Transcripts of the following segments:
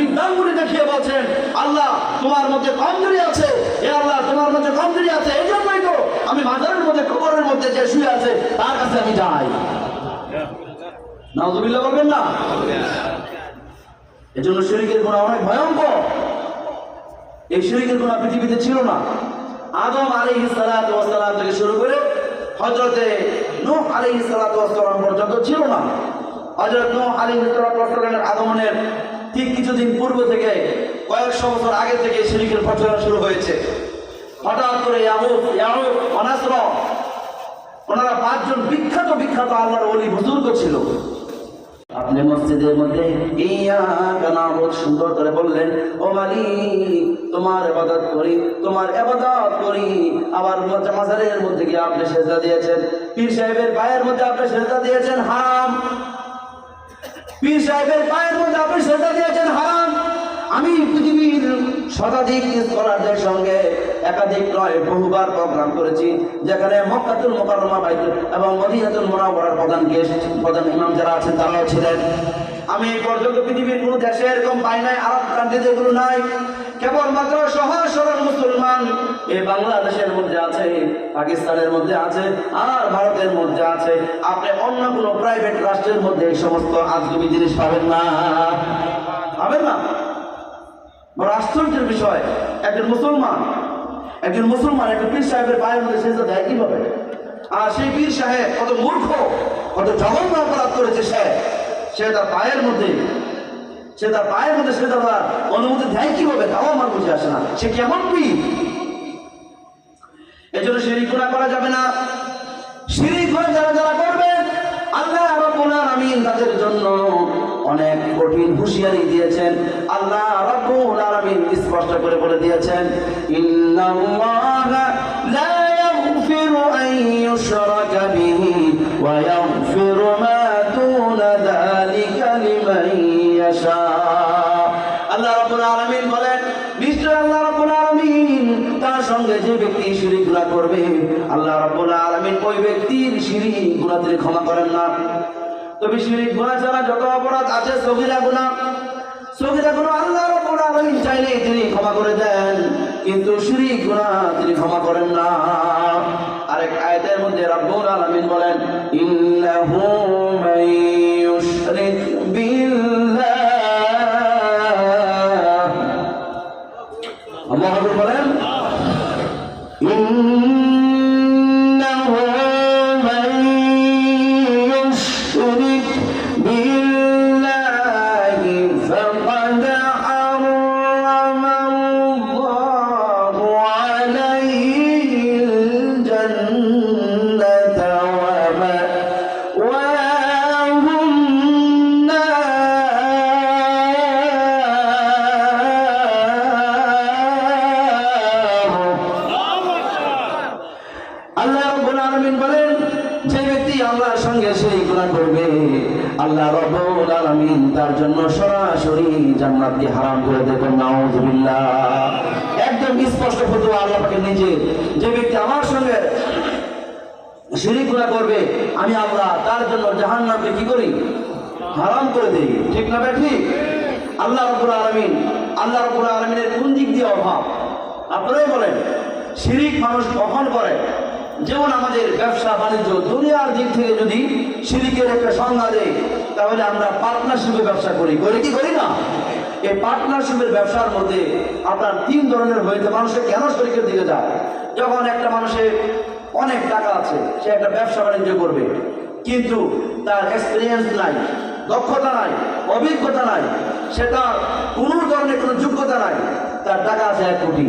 বিদ্যাঙ্গুলি দেখিয়ে বলছেন, আল্লাহ, তোমার মধ্যে কমজোরি আছে। এ আল্লাহ, তোমার মধ্যে কমজোরি আছে। এই জন্যই তো আমি মাজারের মধ্যে, কবরের মধ্যে যে শুয়ে আছে, তার কাছে আমি যাই। নাউজুবিল্লাহ বলবেন না? এজন্য শরীরের গুণা অনেক ভয়ঙ্কর। এই শরীরের গুণা পৃথিবীতে ছিল না। আদম আলী সালাম থেকে শুরু করে হজরতে নূহ আলী সালাম পর্যন্ত ছিল না। হজরত নূহ আলী সালামের আগমনের ঠিক কিছুদিন পূর্ব থেকে, কয়েকশো বছর আগে থেকে শরীরের প্রচলন শুরু হয়েছে। হঠাৎ করে ওনারা পাঁচজন বিখ্যাত বিখ্যাত আল্লাহর অলি বুজুর্গ ছিল। আপনি মসজিদের মধ্যে ইয়া সুন্দর করে বললেন, ও মালিক, তোমার ইবাদত করি, তোমার ইবাদত করি। আবার মাজারের মধ্যে গিয়ে আপনি সেজদা দিয়েছেন, পীর সাহেবের পায়ের মধ্যে আপনি সেজদা দিয়েছেন হারাম পীর সাহেবের পায়ের মধ্যে আপনি সেজদা দিয়েছেন, হারাম। আমি পৃথিবীর শতাধিক স্কলারদের সঙ্গে একাধিক নয়, বহুবার প্রোগ্রাম করেছি, যেখানে মক্কাতুল মোকারমা বাইতুল এবং মদিনাতুল মুনাওয়ারার প্রধান গেস্ট, প্রধান ইমাম যারা আছেন, তারাও ছিলেন। আমি এই পর্যন্ত পৃথিবীর কোনো দেশে এরকম পাই নাই, আরব কান্ট্রিতে এগুলো নাই। মুসলমান এই বাংলাদেশের মধ্যে আছে পাকিস্তানের মধ্যে আছে, আর ভারতের মধ্যে আছে। আপনি অন্য কোনো প্রাইভেট রাষ্ট্রের মধ্যে এই সমস্ত আজগুবি জিনিস পাবেন না। পাবেন না? বড় আশ্চর্যের বিষয়, একজন মুসলমান একজন মুসলমান একটা পীর সাহেবের পায়ের মধ্যে সেজদা দেয় কীভাবে? আর সেই পীর সাহেব কত মূর্খ, কত জঘন্য অপরাধ করেছে সে। সে তার পায়ের মধ্যে, সে তার পায়ের মধ্যে সেজদা দেওয়ার অনুমতি দেয় কীভাবে? তাও আমার বুঝে আসে না। সে কেমন পীর? এজন্য শিরিক গুণা করা যাবে না। শিরিক গুণা যারা যারা করবে, আল্লাহ রাব্বুল আলামিন তাদের জন্য অনেক কঠিন হুঁশিয়ারি দিয়েছেন। আল্লাহ রাব্বুল আলামিন স্পষ্ট করে বলে দিয়েছেন, ইন্নাল্লাহা করবে আল্লাহ রাব্বুল আলমিন ওই ব্যক্তির সিঁড়ি তিনি ক্ষমা করেন না। তবে শিরিক গুণা ছাড়া যত অপরাধ আছে সহিরা গুণা সহিরা গুনাহ আল্লাহ রব্বুল আলামিন চাইলে তিনি ক্ষমা করে দেন, কিন্তু শিরিক গুণা তিনি ক্ষমা করেন না। আরেক আয়াতের মধ্যে রব্বুল আলামিন বলেন, ইন্নাহু রাব্বুল আলামিন, তার জন্য সরাসরি হারাম করে দেবেন একদম স্পষ্ট ফতোয়া আল্লাহ পাকের নিজে। যে ব্যক্তি আমার সঙ্গে শিরিক করবে, আমি আল্লাহ তার জন্য জাহান্নামকে কি করি? হারাম করে দেই। ঠিক না ঠিক আল্লাহ রাব্বুল আলামিন, আল্লাহ রাব্বুল আলামিনের কোন দিক দিয়ে অভাব? আপনারাই বলেন, শিরিক মানুষ কখন করে? যেমন আমাদের ব্যবসা, বাণিজ্য, দুনিয়ার দিক থেকে যদি শিরিকের একটা সংজ্ঞা দেয় তাহলে আমরা পার্টনারশিপে ব্যবসা করি। করি কি করি না? এই পার্টনারশিপের ব্যবসার মধ্যে আপনার তিন ধরনের হয়েছে মানুষের কেন শরীরের দিকে যায়? যখন একটা মানুষের অনেক টাকা আছে, সে একটা ব্যবসা বাণিজ্য করবে। কিন্তু তার এক্সপিরিয়েন্স নাই, দক্ষতা নাই, অভিজ্ঞতা নাই সেটা কোনো ধরনের কোনো যোগ্যতা নাই, তার টাকা আছে এক কোটি।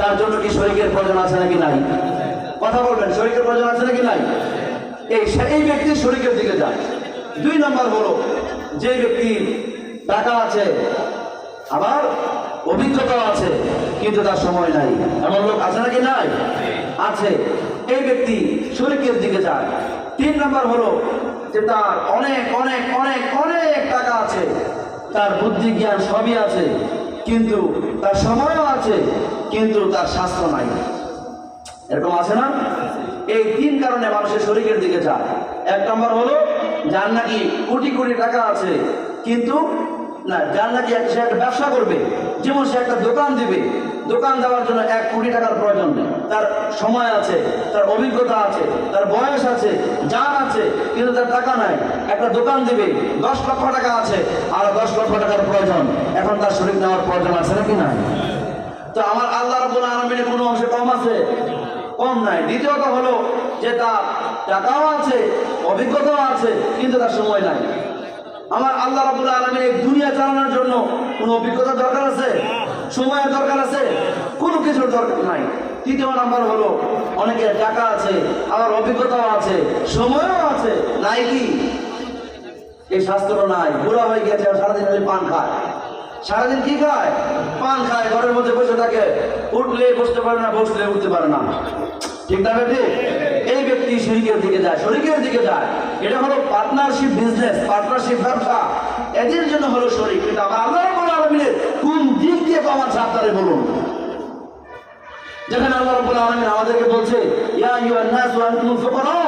তার জন্য কি শরীরের প্রয়োজন আছে নাকি নাই? কথা বলবেন, শরীরের প্রয়োজন আছে নাকি নাই? এই এই ব্যক্তি শরীরের দিকে যায়। দুই নম্বর হলো, যে ব্যক্তি টাকা আছে, আবার অভিজ্ঞতাও আছে, কিন্তু তার সময় নাই। এমন লোক আছে নাকি নাই? আছে। এই ব্যক্তি শরীরের দিকে যায়। তিন নম্বর হলো, যে তার অনেক অনেক অনেক অনেক টাকা আছে, তার বুদ্ধি, জ্ঞান সবই আছে, কিন্তু তার সময়ও আছে, কিন্তু তার স্বাস্থ্য নাই। এরকম আছে না? এই তিন কারণে মানুষের শরীরের দিকে যায়। এক নম্বর হলো যার নাকি কোটি কোটি টাকা আছে, কিন্তু না, যার নাকি সে একটা ব্যবসা করবে, যেমন সে একটা দোকান দিবে, দোকান দেওয়ার জন্য এক কোটি টাকার প্রয়োজন নেই। তার সময় আছে, তার অভিজ্ঞতা আছে, তার বয়স আছে জান আছে, কিন্তু তার টাকা নাই। একটা দোকান দিবে, দশ লক্ষ টাকা আছে, আর দশ লক্ষ টাকার প্রয়োজন। এখন তার শরীর নেওয়ার প্রয়োজন আছে নাকি নাই? তো আমার আল্লাহ রাব্বুল আলামিনের কোনো অংশে কম আছে? কম নাই। দ্বিতীয়ত হলো যে তার টাকাও আছে, অভিজ্ঞতাও আছে, কিন্তু তার সময় নাই। আমার আল্লাহ রাব্বুল আলামিন এই দুনিয়া চালানোর জন্য কোনো অভিজ্ঞতা দরকার আছে? সময়ের দরকার আছে? কোনো কিছুর দরকার নাই। তৃতীয় নাম্বার হলো অনেকের টাকা আছে, আবার অভিজ্ঞতাও আছে, সময়ও আছে, নাই কি? এই স্বাস্থ্যটা নাই, বুড়া হয়ে গেছে, সারাদিন পান খায়। সারাদিন কি খায়? পান খায়, ঘরের মধ্যে বসে থাকে। উঠলে বসতে পারে না, বসলে উঠতে পারে না। ঠিক না বেটি? এই ব্যক্তি শরিকের দিকে যায় শরিকের দিকে যায়। এটা হলো পার্টনারশিপ বিজনেস পার্টনারশিপ ব্যবসা। এদের জন্য হলো শরিক কিন্তু আমার আল্লাহ রাব্বুল আলামিনের কোন দিক দিয়ে আমার সাবধানে বলুন। যেখানে আল্লাহ রাব্বুল আলামিন আমাদেরকে বলছে, ইয়া আইয়ুহান নাস ওয়া আনতুমুল ফুকারা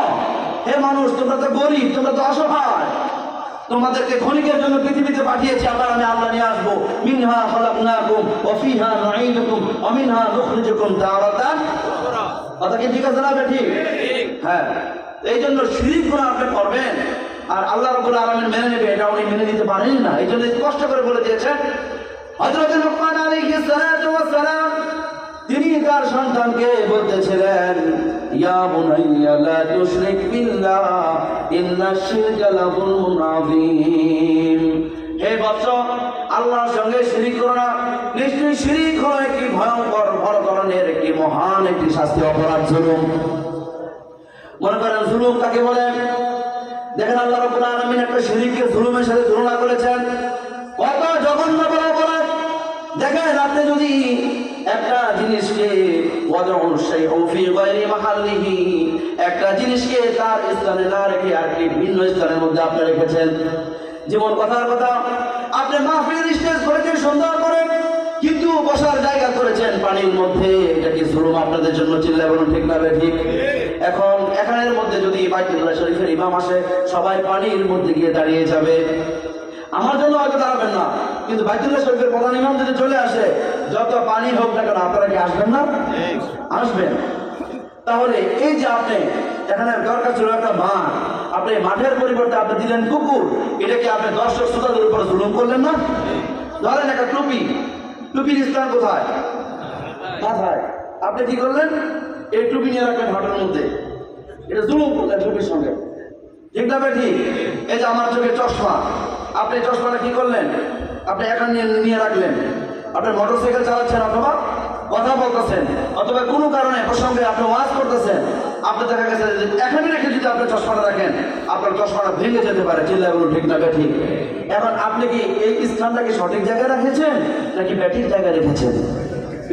হে মানুষ, তোমরা তো গরিব, তোমরা তো অসহায়। তোমাদেরকে ক্ষণিকের জন্য পৃথিবীতে পাঠিয়েছি আবার আমি আল্লাহ নিয়ে আসব। মিনহা খালাকনাকুম ওয়া ফিহা নুঈদুকুম ওয়া মিনহা নুখরিজুকুম তারাতান কথা কি ঠিক আছে না বেটি হ্যাঁ। এই জন্য শিরিক গুনাহ আপনি করবেন। আর আল্লাহ রাব্বুল আলামিন মেনে নেবে এটা উনি মেনে নিতে পারেন না। এই জন্য স্পষ্ট করে বলে দিয়েছেন হযরত লুকমান আলাইহিস সালাতু ওয়াস সালাম তিনি তার সন্তানকে বলতেছিলেন, ইয়া বুনাইয়া, লা তুশরিক বিল্লাহ ইন্নাশ শিরকা লাযুলমুন আযীম। হে বৎস আল্লাহর সঙ্গে শিরিক করো না। নিশ্চয়ই শিরিক হলো একটি ভয়ঙ্কর বড় ধরনের একটি মহান একটি শাস্তি, অপরাধ, জুলুম। মনে করেন জুলুম কাকে বলে? দেখেন আল্লাহ রাব্বুল আলামিন একটা শিরিককে জুলুমের সাথে তুলনা করেছেন। আপনি যদি একটা জিনিসকে একটা জিনিসকে তার স্থানে না রেখে আর কি ভিন্ন স্থানের মধ্যে আপনি রেখেছেন। যেমন কথার কথা, আপনি মাহফিল স্টেজ করেছেন, সুন্দর করে, কিন্তু বসার জায়গা করেছেন পানির মধ্যে, এটা কি জুলুম আপনাদের জন্য চিল্লা বলুন ঠিক না ঠিক এখন এখানের মধ্যে যদি বাইতুল্লাহ শরীফের ইমাম আসে, সবাই পানির মধ্যে গিয়ে দাঁড়িয়ে যাবে। আমার জন্য হয়তো দাঁড়াবেন না। কিন্তু বাইতুল্লাহ শরীফের প্রধান ইমাম যদি চলে আসে যত পানি হোক না কেন আপনারা কি আসবেন না? আসবেন। তাহলে এই যে আপনি এখানে দরকার ছিল একটা মাঠ। আপনি মাঠের পরিবর্তে আপনি দিলেন কুকুর। এটা কি আপনি দর্শক শ্রোতাদের উপর জুলুম করলেন না? ধরেন একটা টুপি। টুপির স্থান কোথায়? মাথায়। আপনি কি করলেন? এই টুপি নিয়ে রাখলেন হাটের মধ্যে। এটা জুলুম করলেন টুপির সঙ্গে। ঠিক না ঠিক। এই যে আমার চোখে চশমা। আপনি চশমাটা কি করলেন? আপনি এখানে নিয়ে রাখলেন। আপনি মোটর সাইকেল চালাচ্ছেন অথবা কথা বলতেছেন, অথবা কোনো কারণে প্রসঙ্গে আপনি ওয়াজ করতেছেন, আপনি দেখা গেছে এখানে রেখে যদি আপনি চশমাটা রাখেন, আপনার চশমাটা ভেঙে যেতে পারে, চিল্লায় বলুন, ঠিক না ঠিক এখন আপনি কি এই স্থানটা কি সঠিক জায়গায় রেখেছেন, নাকি ব্যাটিক জায়গায় রেখেছেন?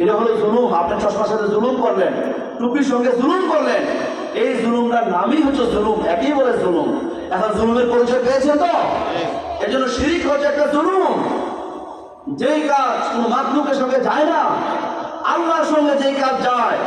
এটা হলো জুলুম, আপনি চশমার সাথে জুলুম করলেন, টুপির সঙ্গে জুলুম করলেন। এই জুলুমটার নামই হচ্ছে জুলুম, একই বলে জুলুম। এখন জুলুমের পরিচয় পেয়েছে তো? এই জন্য শিরিক হচ্ছে একটা জুলুম। যেই কাজ কোন মাতলুকের সঙ্গে যায় না আল্লাহর সঙ্গে যেই কাজ যায়